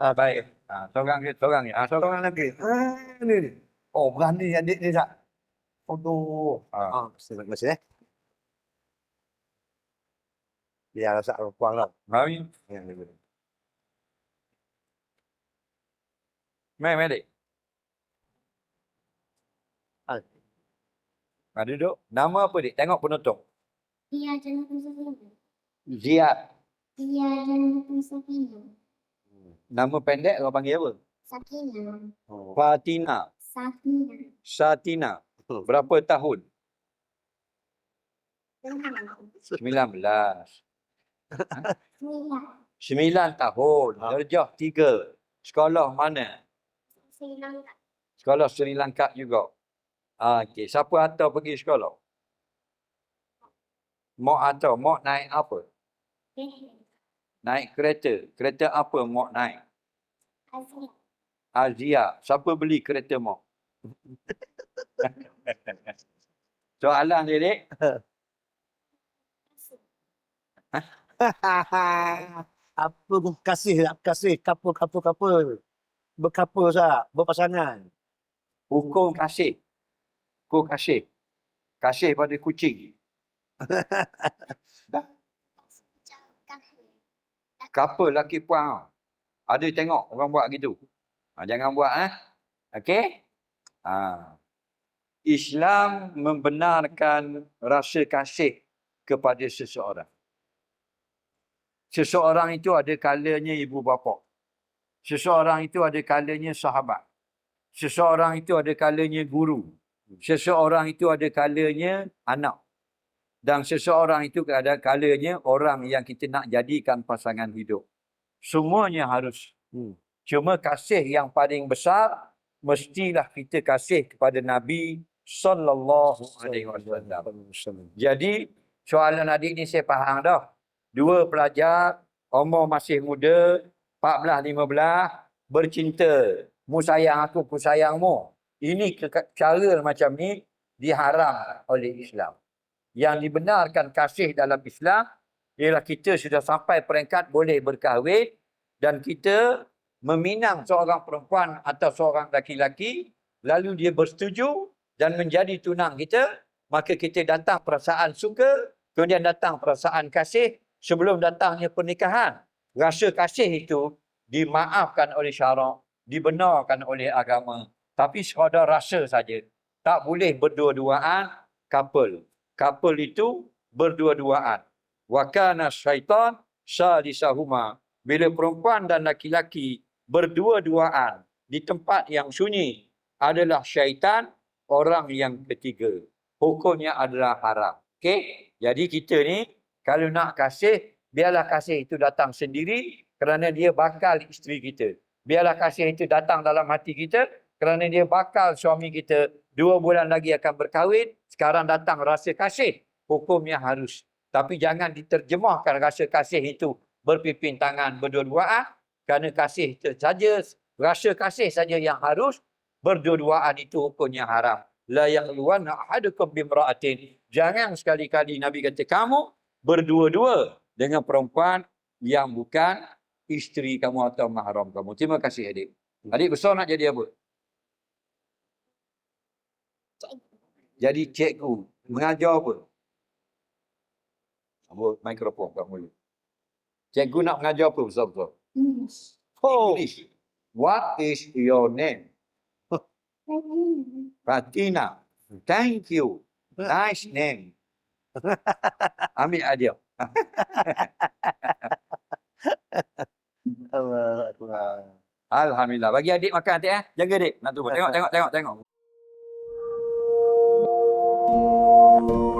Ah, baik. Ah, seorang ni, seorang ni. Ah, seorang lagi. Ah, ni ni. Oh, berani adik ni tak? Aduh. Ah. Ah, terima kasih eh. Biar rasa ruang lah. Mari. Ya, ya, ya. Mai, mai adik. Ah. Ah, duduk. Nama apa dik? Tengok penonton. Dia jangan Safina. Ziad. Dia jangan Safina. Nama pendek orang panggil apa? Sakina. Oh. Fatina. Safina. Satina. Berapa tahun? 19. Sembilan. Sembilan tahun. Ah. Darjah tiga. Sekolah mana? Sri Lanka. Sekolah Sri Lanka juga. Ah, Okey. Siapa hantar pergi sekolah? Mak hantar. Mak naik apa? Naik kereta. Kereta apa mak naik? Azia. Azia. Siapa beli kereta mak? Soalan dia, Dek. apa pun kasih nak kasih couple couple couple berkapal sah berpasangan Hukum kasih. Hukum kasih. Kasih pada kucing. Couple laki puan. Ada tengok orang buat gitu. Ha, jangan buat eh. Okey? Ha. Islam membenarkan rasa kasih kepada seseorang. Seseorang itu ada kalanya ibu bapa. Seseorang itu ada kalanya sahabat. Seseorang itu ada kalanya guru. Seseorang itu ada kalanya anak. Dan seseorang itu ada kalanya orang yang kita nak jadikan pasangan hidup. Semuanya harus. Hmm. Cuma kasih yang paling besar mestilah kita kasih kepada Nabi sallallahu alaihi wasallam. Jadi soalan adik ni saya faham dah. Dua pelajar umur masih muda 14 15 bercinta. Mu sayang aku, aku sayang mu. Ini cara macam ni diharam oleh Islam. Yang dibenarkan kasih dalam Islam ialah kita sudah sampai peringkat boleh berkahwin dan kita meminang seorang perempuan atau seorang laki-laki lalu dia bersetuju dan menjadi tunang kita maka kita datang perasaan suka kemudian datang perasaan kasih. Sebelum datangnya pernikahan rasa kasih itu dimaafkan oleh syarak dibenarkan oleh agama. Tapi sekadar rasa saja. Tak boleh berdua-duaan couple couple itu berdua-duaan wa kana syaitan salisahuma bila perempuan dan laki-laki berdua-duaan di tempat yang sunyi adalah syaitan orang yang ketiga. Hukumnya adalah haram. Okey? Jadi kita ni kalau nak kasih, biarlah kasih itu datang sendiri kerana dia bakal isteri kita. Biarlah kasih itu datang dalam hati kita kerana dia bakal suami kita. Dua bulan lagi akan berkahwin, sekarang datang rasa kasih. Hukumnya harus. Tapi jangan diterjemahkan rasa kasih itu berpipin tangan berdua-duaan kerana kasih itu saja rasa kasih saja yang harus berdua-duaan itu hukumnya haram la yakhluwanna ahadukum bimra'atin jangan sekali-kali nabi kata kamu berdua-dua dengan perempuan yang bukan isteri kamu atau mahram kamu terima kasih adik adik besar nak jadi apa jadi cikgu mengajar apa Ambil mikrofon kat mulut. Cikgu nak mengajar apa besar-besar? English. oh English. What is your name? Fatina. Thank you. Nice name. Ambil. Allah Akbar. Alhamdulillah. Bagi adik makan adik eh. Jaga adik. Nak tu. Tengok, tengok, tengok, tengok. Música